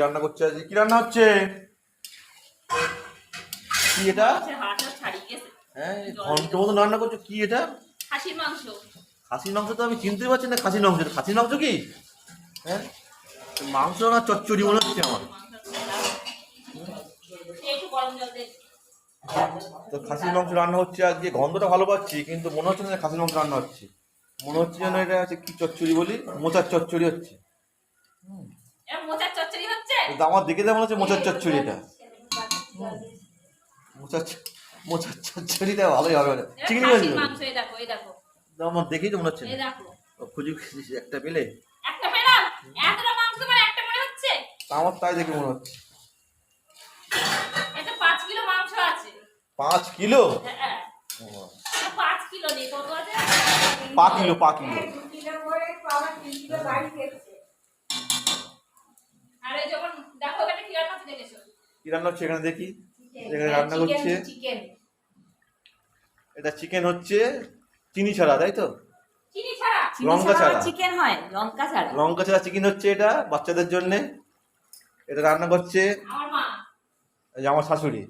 রান্না করছে আজকে। কি রান্না হচ্ছে? কি এটা? হ্যাঁ ঘন্ট মতো রান্না করছ কি এটা? খাসির মাংস। খাসির মাংস তো আমি চিনতে পারছি না খাসির মাংস খাসির মাংস কি? হ্যাঁ মাংস না চচ্চড়ি মনে হচ্ছে আমার। তো খাসির মাংস রান্না হচ্ছে আজকে। গন্ধটা ভালো পাচ্ছি কিন্তু মনে হচ্ছে না খাসির মাংস রান্না হচ্ছে। মনে হচ্ছে যেন এটা হচ্ছে কি চচ্চড়ি বলি? মোচার চচ্চড়ি হচ্ছে। এর আমার দেখে তো মনে হচ্ছে মোচার চচ্চড়ি এটা মোচার মোচার চচ্চড়িটা ভালোই হবে এরা চিংড়ি মাছ আমার দেখেই তো মনে হচ্ছে। খুঁজি খুঁজি একটা পেলে? একটা পেলাম? এতটা মাংস মানে একটা মনে হচ্ছে? তা আমার তাই দেখে মনে হচ্ছে। পাঁচ কিলো পাঁচ কিলো? হ্যাঁ আছে? পা কিলো পা কিলো আর এই যখন দেখো এটা কি রান্না হচ্ছে দেখেছ কি রান্না হচ্ছে এখানে দেখি? এখানে রান্না করছে এটা চিকেন হচ্ছে চিনি ছাড়া তাই তো? লঙ্কা ছাড়া চিকেন হয় লঙ্কা ছাড়া। লঙ্কা ছাড়া চিকেন হচ্ছে এটা বাচ্চাদের জন্য। এটা রান্না করছে আমার এই যে আমার শাশুড়ি।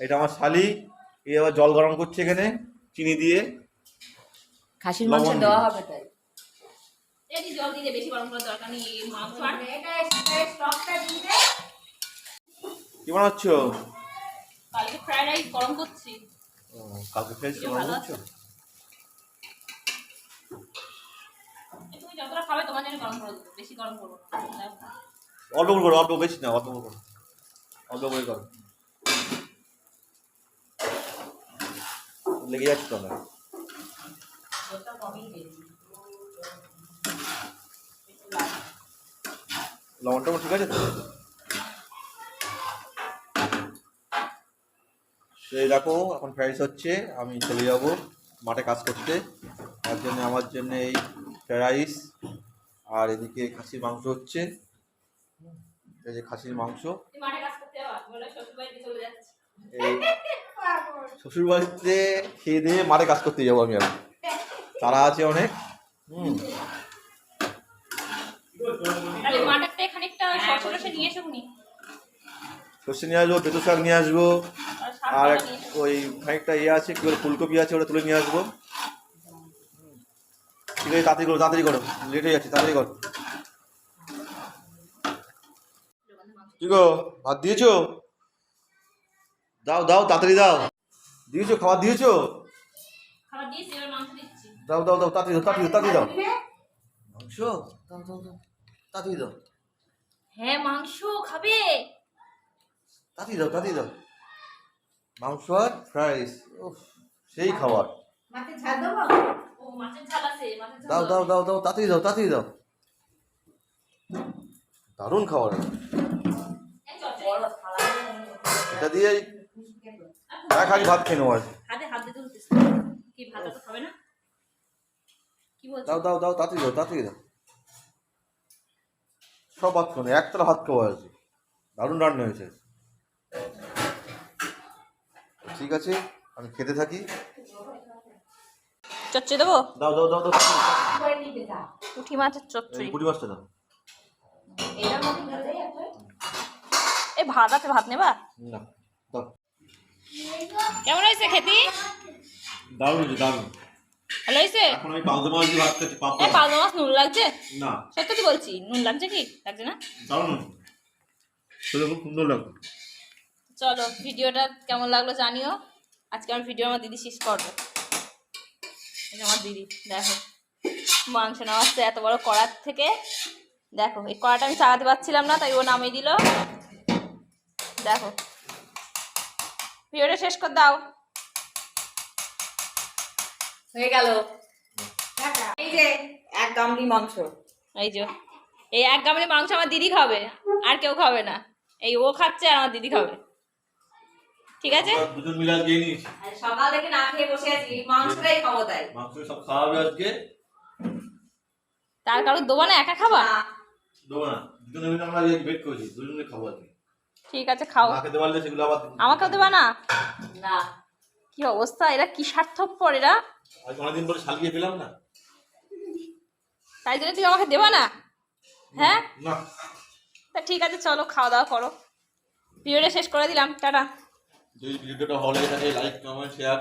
এটা আমার শালি এই আবার জল গরম করছে এখানে চিনি দিয়ে। খাসির মাংস দেওয়া হবে তাই। জল দিয়ে বেশি গরম করার দরকার নেই মাংস আর কি বানাচ্ছ? কালকে ফ্রাইড রাইস গরম করছি। ও, কালকে ভালো করছ? তুমি যতটা খাবে তোমার জন্য গরম করে বেশি গরম করব অল্প করে করো অল্প বেশি না অল্প করে করো। অল্প করে করো। লেগে যাচ্ছে লবণটা ঠিক আছে তো? সেই দেখো এখন ফ্রাইস হচ্ছে আমি চলে যাব মাঠে কাজ করতে। তার জন্য আমার জন্য এই ফ্রাইস আর এদিকে খাসির মাংস হচ্ছে। এই যে খাসির মাংস। তুই মাঠে কাজ করতে যাবা বলে শ্বশুর বাড়িতে এই শ্বশুর খেয়ে দিয়ে মাঠে কাজ করতে যাব আমি আর তারা আছে অনেক। হুম। তাহলে মাঠেরটা খানিকটা শসা টসা নিয়ে সর্ষে নিয়ে আসব বেতো শাক নিয়ে আসব। আর। ওই খানিকটা ইয়ে আছে কি বলে ফুলকপি আছে ওটা তুলে নিয়ে আসব। ঠিক আছে তাড়াতাড়ি করো তাড়াতাড়ি করো লেট হয়ে যাচ্ছে তাড়াতাড়ি করো। কি গো ভাত দিয়েছ? দাও দাও তাড়াতাড়ি দাও। দিয়েছ খাবার দিয়েছ? দাও দাও দাও তাড়াতাড়ি দাও তাড়াতাড়ি দাও তাড়াতাড়ি দাও। মাংস? দাও দাও দাও তাড়াতাড়ি দাও। হ্যাঁ মাংস খাবে। তাড়াতাড়ি দাও তাড়াতাড়ি দাও। মাংস আর ফ্রাইস সেই খাবার। আছে দাও দাও দাও দাও তাড়াতাড়ি দাও তাড়াতাড়ি দাও। দারুণ খাবার এটা। দিয়েই এক হাঁড়ি ভাত খেয়ে নেব আজ। দিয়ে দাও দাও দাও তাড়াতাড়ি দাও তাড়াতাড়ি দাও। সব ভাত খাব একতলা ভাত খাব আজ। দারুণ রান্না হয়েছে। ঠিক আছে আমি খেতে থাকি। চচ্চড়ি দেবো? দাও দাও দাও দাও। পুঁটি মাছের চচ্চড়ি। পুরি মাছটা দাও। এই ভাত আছে ভাত নেবা? না দাও। কেমন হয়েছে খেতি? দারুণ হয়েছে দারুণ। ভালো হয়েছে? এখন আমি পালতে মাছ দিয়ে ভাত খাচ্ছি এই পাপড় মাছ নুন লাগছে? না। সত্যি বলছি নুন লাগছে কি? লাগছে না? দারুণ সেটা খুব সুন্দর লাগবে চলো ভিডিওটা কেমন লাগল জানিও। আজকে আমার ভিডিও আমার দিদি শেষ করবে। আমার দিদি দেখো। মাংস নামাচ্ছে এত বড় কড়ার থেকে। দেখো এই কড়াটা আমি চালাতে পারছিলাম না তাই ও নামিয়ে দিল। দেখো। ভিডিওটা শেষ করে দাও। হয়ে গেল। এই যে এক গামলি মাংস। এই যে। এই এক গামলি মাংস আমার দিদি খাবে আর কেউ খাবে না। এই ও খাচ্ছে আর আমার দিদি খাবে। ঠিক আছে? দুজন মিলে আজকে নিয়েছি। আর সকাল থেকে না খেয়ে বসে আছি মাংসটাই খাব তাই। মাংস সব খাওয়াবে আজকে। তার কারও দেবো না একা খাবা? দেবো না দুজনে মিলে আমরা আজকে বেট করেছি দুজনে খাব আজকে। ঠিক আছে খাও। না খেতে পারলে সেগুলো আবার আমাকেও দেবা না? না। কি অবস্থা এরা কি স্বার্থপর এরা? আজ অনেকদিন পরে শালিয়ে পেলাম না। তাই জন্য তুমি আমাকে দেবা না? হ্যাঁ? না। ঠিক আছে চলো খাওয়া দাওয়া করো। ভিডিওটা শেষ করে দিলাম টাটা। যদি ভিডিওটা ভালো লাগে থাকে লাইক কমেন্ট শেয়ার